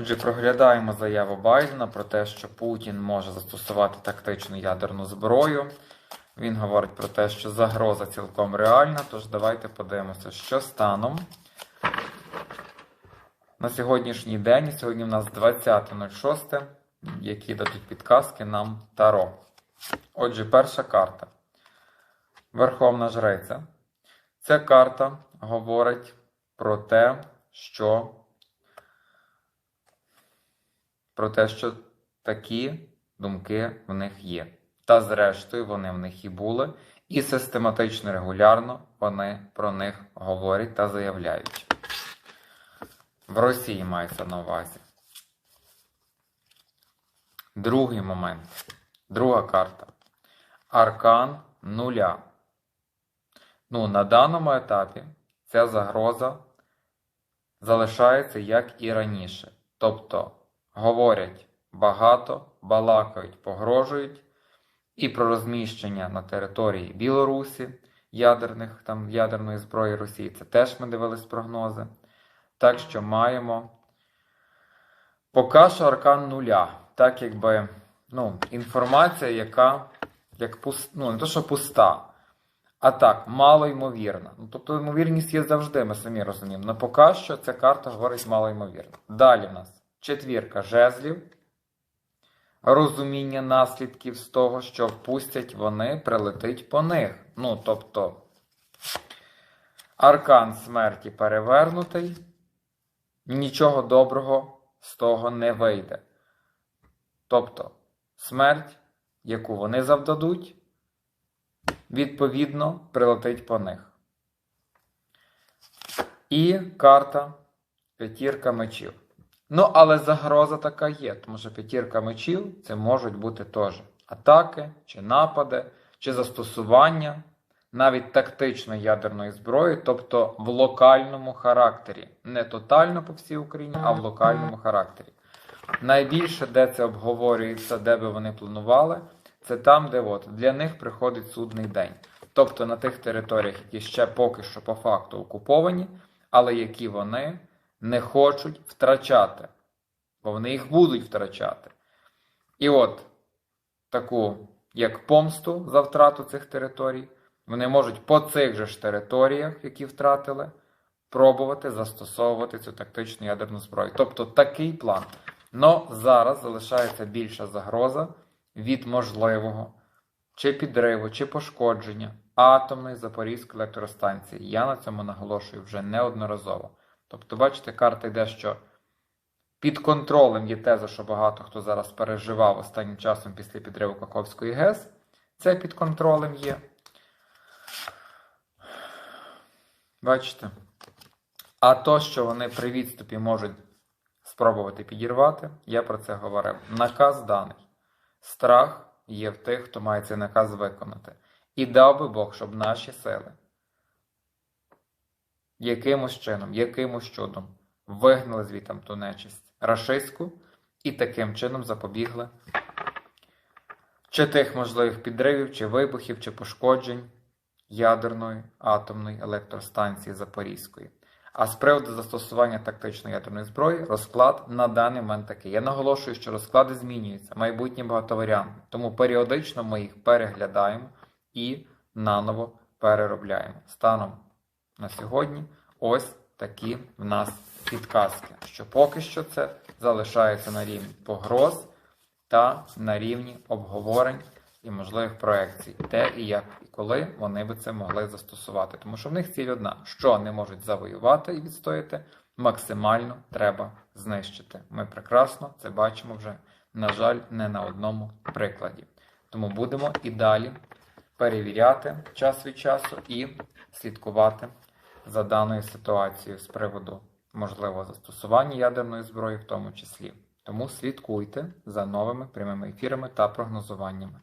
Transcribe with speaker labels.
Speaker 1: Отже, проглядаємо заяву Байдена про те, що Путін може застосувати тактичну ядерну зброю. Він говорить про те, що загроза цілком реальна. Тож давайте подивимося, що станом на сьогоднішній день. Сьогодні в нас 20.06, які дадуть підказки нам Таро. Отже, перша карта. Верховна Жриця. Ця карта говорить про те, що про те, що такі думки в них є. Та зрештою вони в них і були, і систематично регулярно вони про них говорять та заявляють. В Росії мається на увазі. Другий момент. Друга карта. Аркан нуля. Ну, на даному етапі ця загроза залишається як і раніше. Тобто говорять багато, балакають, погрожують і про розміщення на території Білорусі ядерних, там, ядерної зброї Росії. Це теж ми дивились прогнози. Так що маємо поки що аркан нуля. Так, якби ну, інформація, яка як пуст, ну, не то, що пуста, а так, мало ймовірна. Ну, тобто, ймовірність є завжди, ми самі розуміємо. Але поки що ця карта говорить мало ймовірно. Далі в нас четвірка жезлів. Розуміння наслідків з того, що впустять вони, прилетить по них. Ну, тобто, аркан смерті перевернутий, нічого доброго з того не вийде. Тобто, смерть, яку вони завдадуть, відповідно, прилетить по них. І карта п'ятірка мечів. Ну, але загроза така є, тому що п'ятірка мечів це можуть бути теж атаки, чи напади, чи застосування навіть тактичної ядерної зброї, тобто в локальному характері. Не тотально по всій Україні, а в локальному характері. Найбільше, де це обговорюється, де би вони планували, це там, де от, для них приходить судний день. Тобто на тих територіях, які ще поки що по факту окуповані, але які вони не хочуть втрачати, бо вони їх будуть втрачати. І от таку, як помсту за втрату цих територій, вони можуть по цих же ж територіях, які втратили, пробувати застосовувати цю тактичну ядерну зброю. Тобто такий план. Но зараз залишається більша загроза від можливого чи підриву, чи пошкодження атомної Запорізької електростанції. Я на цьому наголошую вже неодноразово. Тобто, бачите, карта йде, що під контролем є теза, що багато хто зараз переживав останнім часом після підриву Каховської ГЕС. Це під контролем є. Бачите? А то, що вони при відступі можуть спробувати підірвати, я про це говорив. Наказ даний. Страх є в тих, хто має цей наказ виконати. І дав би Бог, щоб наші сили якимось чином, якимось чудом вигнали звітам ту нечисть рашистську і таким чином запобігли чи тих можливих підривів, чи вибухів, чи пошкоджень ядерної атомної електростанції Запорізької. А з приводу застосування тактичної ядерної зброї, розклад на даний момент такий. Я наголошую, що розклади змінюються, майбутні багатоваріантні, тому періодично ми їх переглядаємо і наново переробляємо. Станом на сьогодні ось такі в нас підказки, що поки що це залишається на рівні погроз та на рівні обговорень і можливих проекцій, де і як і коли вони би це могли застосувати. Тому що в них ціль одна, що не можуть завоювати і відстояти, максимально треба знищити. Ми прекрасно це бачимо вже, на жаль, не на одному прикладі. Тому будемо і далі перевіряти час від часу і слідкувати за даною ситуацією з приводу можливого застосування ядерної зброї, в тому числі. Тому слідкуйте за новими прямими ефірами та прогнозуваннями.